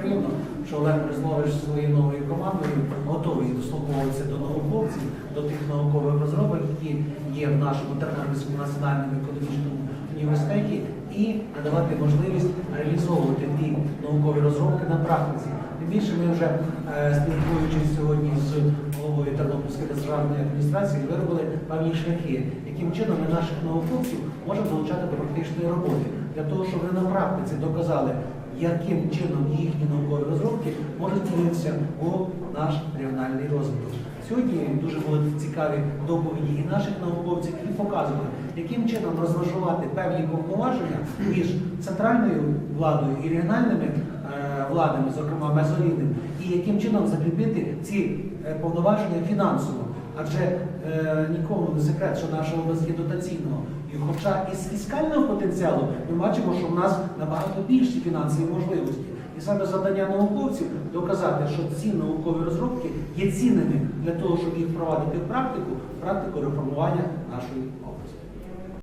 приємно, що Олег Прислович зі своєю новою командою готовий дослуховуватися до науковців, до тих наукових розробок, які є в нашому Тернопільському національному економічному університеті, і надавати можливість реалізовувати ті наукові розробки на практиці. Тим більше ми вже е, спілкуючись сьогодні з головою Тернопільської державної адміністрації, виробили певні шляхи, яким чином ми наших науковців можемо залучати до практичної роботи, для того, щоб вони на практиці доказали, яким чином їхні наукові розробки можуть втілитися у наш регіональний розвиток. Сьогодні дуже були цікаві доповіді і наших науковців, які показували, яким чином розмежувати певні повноваження між центральною владою і регіональними е, владами, зокрема мезорівним, і яким чином закріпити ці е, повноваження фінансово. Адже е, нікому не секрет, що наша область є дотаційного. І хоча із фіскального потенціалу ми бачимо, що в нас набагато більші фінансові можливості. І саме завдання науковців доказати, що ці наукові розробки є цінними для того, щоб їх впровадити в практику, в практику реформування нашої області.